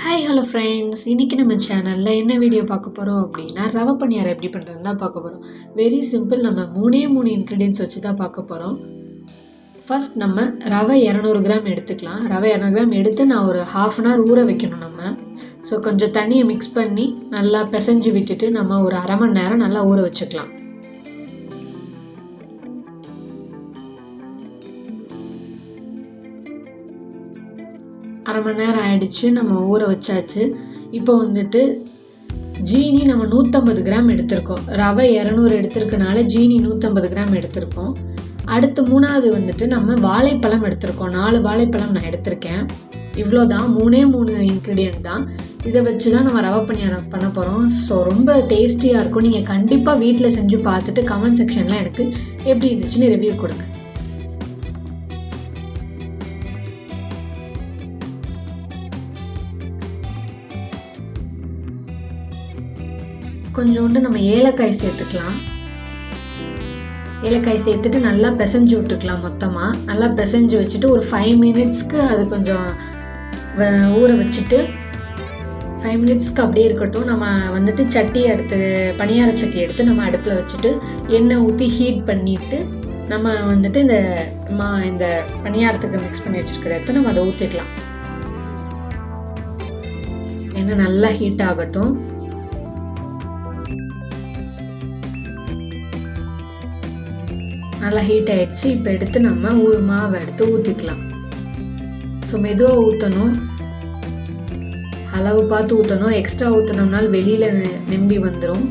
Hi hello friends இன்றைக்கி நம்ம சேனலில் என்ன வீடியோ பார்க்க போகிறோம் அப்படின்னா ரவை பணியாரம் எப்படி பண்ணுறதுன்னு தான் பார்க்க போகிறோம் வெரி சிம்பிள் நம்ம மூணே மூணு இன்க்ரீடியன்ஸ் வச்சு தான் பார்க்க போகிறோம் ஃபஸ்ட் நம்ம ரவை இரநூறு கிராம் எடுத்துக்கலாம். ரவை இரநூறு கிராம் எடுத்து நான் ஒரு ஹாஃப் அன் ஹவர் ஊற வைக்கணும் நம்ம. ஸோ கொஞ்சம் தண்ணியை மிக்ஸ் பண்ணி நல்லா பிசைஞ்சு விட்டுட்டு நம்ம ஒரு அரை மணி நேரம் நல்லா ஊற வச்சுக்கலாம். அரை மணி நேரம் ஆயிடுச்சு நம்ம ஊற வச்சாச்சு. இப்போ வந்துட்டு ஜீனி நம்ம நூற்றம்பது கிராம் எடுத்திருக்கோம். ரவை இரநூறு எடுத்திருக்கனால ஜீனி நூற்றம்பது கிராம் எடுத்திருக்கோம். அடுத்து மூணாவது வந்துட்டு நம்ம வாழைப்பழம் எடுத்திருக்கோம். நாலு வாழைப்பழம் நான் எடுத்திருக்கேன். இவ்வளோ தான் மூணே மூணு இன்க்ரீடியன்ட் தான். இதை வச்சு தான் நம்ம ரவை பணியாரம் பண்ண போகிறோம் ஸோ ரொம்ப டேஸ்டியாக இருக்கும். நீங்கள் கண்டிப்பாக வீட்டில் செஞ்சு பார்த்துட்டு கமெண்ட் செக்ஷனில் எனக்கு எப்படி இருந்துச்சுன்னு ரிவ்யூ கொடுங்க. கொஞ்சோண்டு நம்ம ஏலக்காய் சேர்த்துக்கலாம். ஏலக்காய் சேர்த்துட்டு நல்லா பிசைஞ்சு விட்டுக்கலாம் மொத்தமாக நல்லா பிசைஞ்சு வச்சுட்டு ஒரு ஃபைவ் மினிட்ஸ்க்கு அது கொஞ்சம் ஊற வச்சுட்டு ஃபைவ் மினிட்ஸ்க்கு அப்படியே இருக்கட்டும். நம்ம வந்துட்டு சட்டி எடுத்து பணியார சட்டி எடுத்து நம்ம அடுப்பில் வச்சுட்டு எண்ணெய் ஊற்றி ஹீட் பண்ணிவிட்டு நம்ம வந்துட்டு இந்த மா இந்த பணியாரத்துக்கு மிக்ஸ் பண்ணி வச்சுருக்கிற எடுத்து நம்ம அதை ஊற்றிக்கலாம் எண்ணெய் நல்லா ஹீட் ஆகட்டும். நல்லா ஹீட் ஆகிடுச்சு இப்போ எடுத்து நம்ம மாவை எடுத்து ஊற்றிக்கலாம் ஸோ மெதுவாக ஊற்றணும் அளவு பார்த்து ஊற்றணும் எக்ஸ்ட்ரா ஊற்றினோம்னால வெளியில் நெம்பி வந்துடும்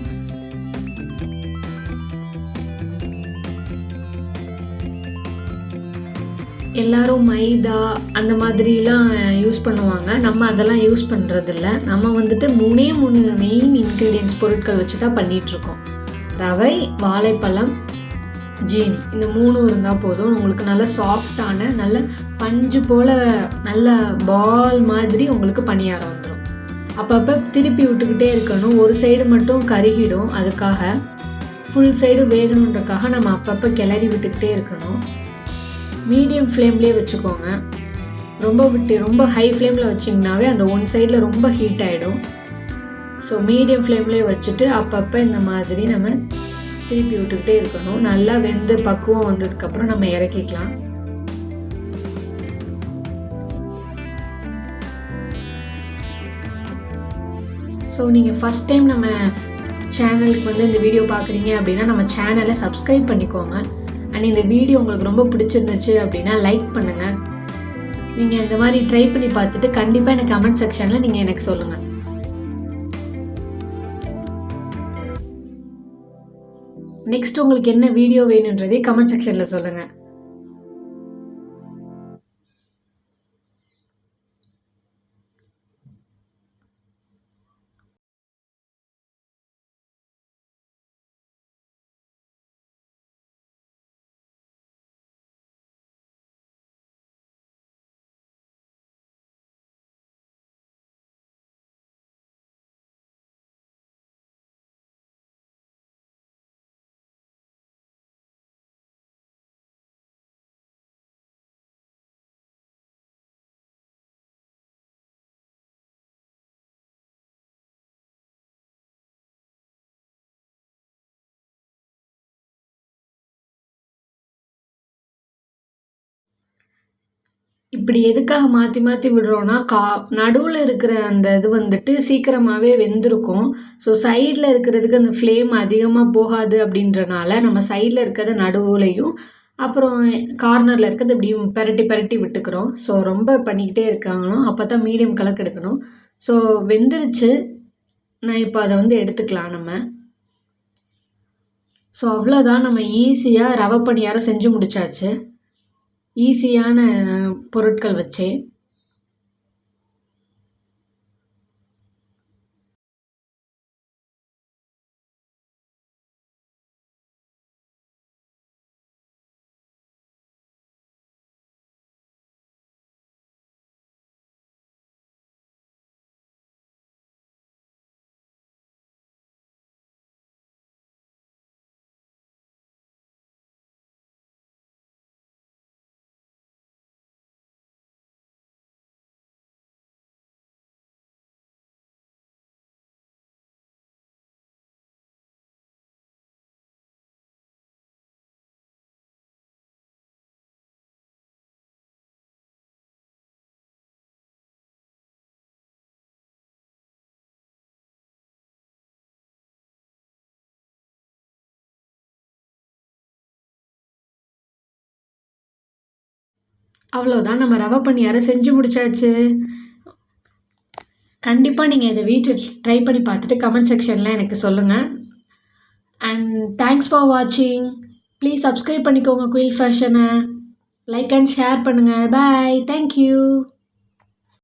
எல்லாரும் மைதா அந்த மாதிரிலாம் யூஸ் பண்ணுவாங்க. நம்ம அதெல்லாம் யூஸ் பண்ணுறதில்ல நம்ம வந்துட்டு மூணே மூணு மெயின் இன்க்ரீடியன்ஸ் பொருட்கள் வச்சு தான் பண்ணிகிட்ருக்கோம் ரவை வாழைப்பழம் ஜீனி. இந்த மூணும் இருந்தால் போதும். உங்களுக்கு நல்ல சாஃப்டான நல்ல பஞ்சு போல் நல்ல பால் மாதிரி உங்களுக்கு பணியாரம் வந்துடும் அப்பப்போ திருப்பி விட்டுக்கிட்டே இருக்கணும். ஒரு சைடு மட்டும் கருகிடும். அதுக்காக ஃபுல் சைடு வேகணுன்றக்காக நம்ம அப்பப்போ கிளறி விட்டுக்கிட்டே இருக்கணும். மீடியம் ஃப்ளேம்லேயே வச்சுக்கோங்க. ரொம்ப விட்டு ரொம்ப ஹை ஃப்ளேமில் வச்சிங்கனாவே அந்த ஒன் சைடில் ரொம்ப ஹீட் ஆகிடும் ஸோ மீடியம் ஃப்ளேம்லேயே வச்சுட்டு அப்பப்போ இந்த மாதிரி நம்ம திருப்பி விட்டுக்கிட்டே இருக்கணும். நல்லா வெந்து பக்குவம் வந்ததுக்கப்புறம் நம்ம இறக்கிக்கலாம். ஸோ நீங்கள் ஃபஸ்ட் டைம் நம்ம சேனலுக்கு வந்து இந்த வீடியோ பார்க்குறீங்க அப்படின்னா நம்ம சேனலை சப்ஸ்கிரைப் பண்ணிக்கோங்க. அண்ட் இந்த வீடியோ உங்களுக்கு ரொம்ப பிடிச்சிருந்துச்சு அப்படின்னா லைக் பண்ணுங்கள் நீங்கள் இந்த மாதிரி ட்ரை பண்ணி பார்த்துட்டு கண்டிப்பாக எனக்கு கமெண்ட் செக்ஷனில் நீங்கள் எனக்கு சொல்லுங்கள் நெக்ஸ்ட் உங்களுக்கு என்ன வீடியோ வேணுன்றதே கமெண்ட் செக்ஷனில் சொல்லுங்கள் இப்படி எதுக்காக மாற்றி மாற்றி விடுறோன்னா கா நடுவில் இருக்கிற அந்த இது வந்துட்டு சீக்கிரமாகவே வெந்திருக்கும். ஸோ சைடில் இருக்கிறதுக்கு அந்த ஃப்ளேம் அதிகமாக போகாது அப்படின்றனால நம்ம சைடில் இருக்கிறத நடுவுலையும் அப்புறம் கார்னரில் இருக்கிறது இப்படி பரட்டி பரட்டி விட்டுக்கிறோம். ஸோ ரொம்ப பண்ணிக்கிட்டே இருக்காங்களோ அப்போ தான் மீடியம் கலக்கு எடுக்கணும் ஸோ வெந்துருச்சு. நான் இப்போ அதை வந்து எடுத்துக்கலாம் நம்ம. ஸோ அவ்வளோதான் நம்ம ஈஸியாக ரவை பணியாரம் செஞ்சு முடிச்சாச்சு. ஈஸியான பொருட்கள் வச்சே அவ்வளோதான் நம்ம ரவை பணியாரம் செஞ்சு முடிச்சாச்சு. கண்டிப்பாக நீங்கள் இதை வீட்டில் ட்ரை பண்ணி பார்த்துட்டு கமெண்ட் செக்ஷனில் எனக்கு சொல்லுங்கள் அண்ட் தேங்க்ஸ் ஃபார் வாட்சிங் ப்ளீஸ் சப்ஸ்கிரைப் பண்ணிக்கோங்க குயில் ஃபேஷனை லைக் அண்ட் ஷேர் பண்ணுங்கள் பாய் தேங்க்யூ